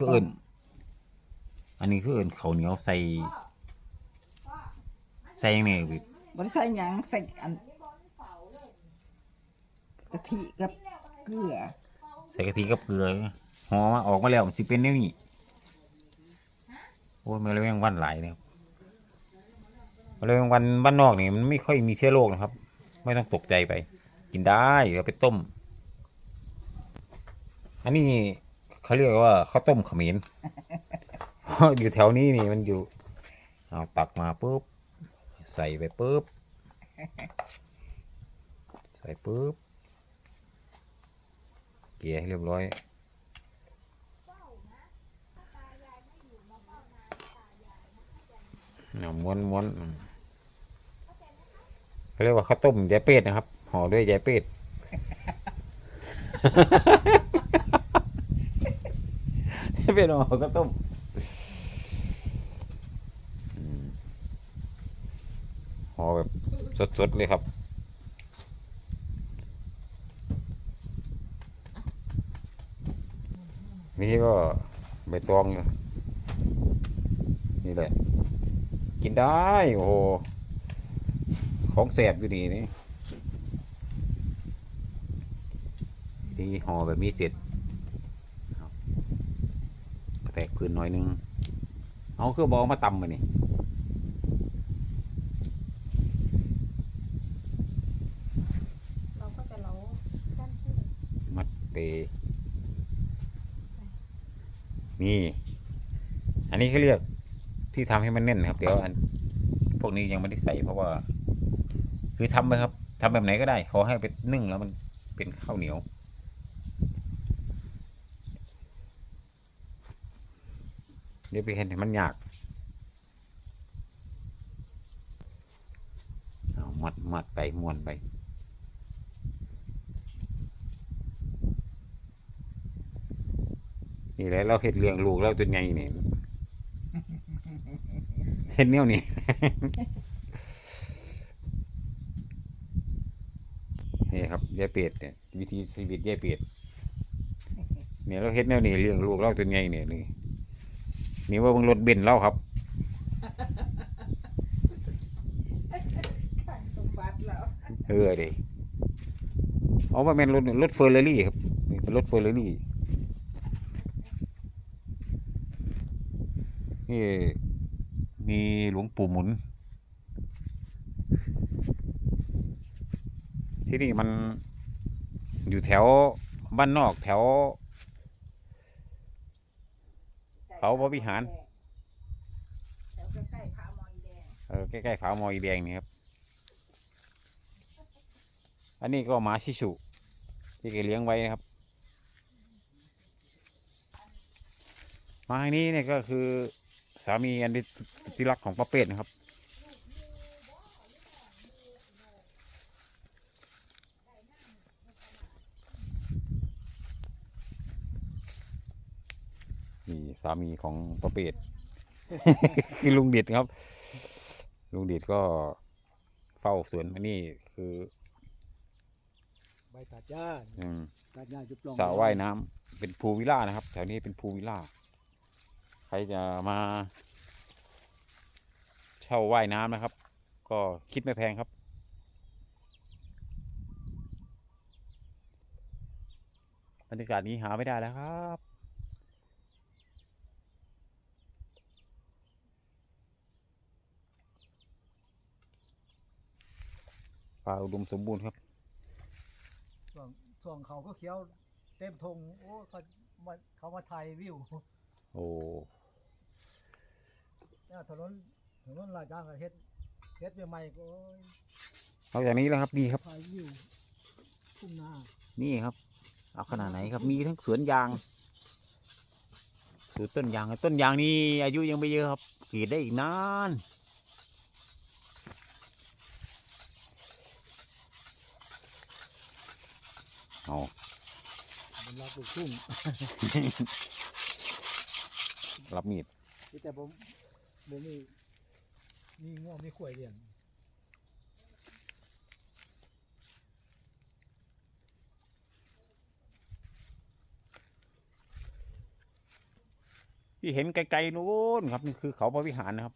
คือเอิญอันนี้คือเอิญเขาวเหนียวใส่ใส่ยังไงพี่บริใส่หยังใส่อันกะทิกับเกลือใส่กะทิกับเกลือห่อมาออกมาแล้วมันสิเป็นแนวนี้โอ้ยแมลงวันหลายเนี่ยแมลงวันบ้านนอกนี่มันไม่ค่อยมีเชื้อโรคนะครับ ไม่ต้องตกใจไป กินได้เราไปต้ม อันนี้ เขาเรียกว่าข้าวต้มขมิ้นอยู่แถวนี้นี่มันอยู่เอาตักมาปุ๊บ ใส่ไปปุ๊บ ใส่ปุ๊บ เกลี่ยให้เรียบร้อยเอาม้วนม้วนเขาเรียกว่าข้าวต้มยายเป็ดนะครับห่อด้วยยายเป็ด เป็ดห่อข้าวต้มห่อแบบสดๆเลยครับนี่ก็ใบตองนี่แหละ กินได้ โอ้โห ของแสบอยู่นี่นี่ดีห่อแบบนี้เสร็จ แตกพื้นหน่อยนึง เอาเครื่องบอมาตำมานี่เราก็จะเล้าด้านที่มัดเปนี่อันนี้เขาเรียกที่ทำให้มันแน่นนะครับ เดี๋ยวอัน พวกนี้ยังไม่ได้ใส่เพราะว่า คือทำไปครับทำแบบไหนก็ได้ขอให้เป็นนึ่งแล้วมันเป็นข้าวเหนียว เดี๋ยวไปเห็นมันยากเอามัดมัดไปมวนไปนี่แหละเราเห็ดเลี้ยงลูกเราจนใหญ่นี่เห็ดเนี้ยนี่นี่ครับยายเป็ดเนี่ยวิธีชีวิตยายเป็ดเนี่ยเราเห็ดแนวนี้เลี้ยงลูกเราจนใหญ่เนี่ยนี่ นี่ว่าเบิ่งรถเบนซ์เราครับข้างสมบัติแล้วเออเดิเอามาเป็นรถรถเฟอร์รารี่ครับนี่เป็นรถเฟอร์รารี่นี่มีหลวงปู่หมุน ที่นี่มันอยู่แถวบ้านนอกแถว เขาพระวิหารแถวใกล้ๆผาหมอยแดงเออใกล้ๆขาวมอยแดงนี่ครับ อันนี้ก็หมาชิสุที่แกเลี้ยงไว้นะครับหมาอันนี้เนี่ยก็คือสามีอันที่สุดที่รักของป้าเป็ดนะครับ นี่สามีของป้าเป็ดคือลุงเด็ดครับ ลุงเด็ดก็เฝ้าสวนอันนี้คือ ใบตัดหญ้าอืมตัดหญ้ายุบลงสระว่ายน้ำเป็นพูลวิลล่านะครับ แถวนี้เป็นพูลวิลล่า ใครจะมา เช่าว่ายน้ำนะครับ ก็คิดไม่แพงครับ บรรยากาศนี้หาไม่ได้แล้วครับ ป่าอุดมสมบูรณ์ครับช่วงช่วงเขาก็เขียวเต็มทงโอ้เขามาเขามาถ่ายวิวโอ้เนี่ยถนนถนนลาดยางก็เฮ็ดเฮ็ดใหม่ๆก็โอ้ยนอกจากนี้แล้วครับนี่ครับ ถ่ายวิวทุ่งนานี่ครับ เอาขนาดไหนครับ มีทั้งสวนยางสวนต้นยางต้นยางนี่อายุยังไม่เยอะครับกรีดได้อีกนาน เอามันลาปลูกทุ่งรับมีดแต่ผมผมมีมีง้อมีขวยเลี้ยงที่เห็นไกลๆนู้นครับ นี่คือเขาพระวิหารนะครับ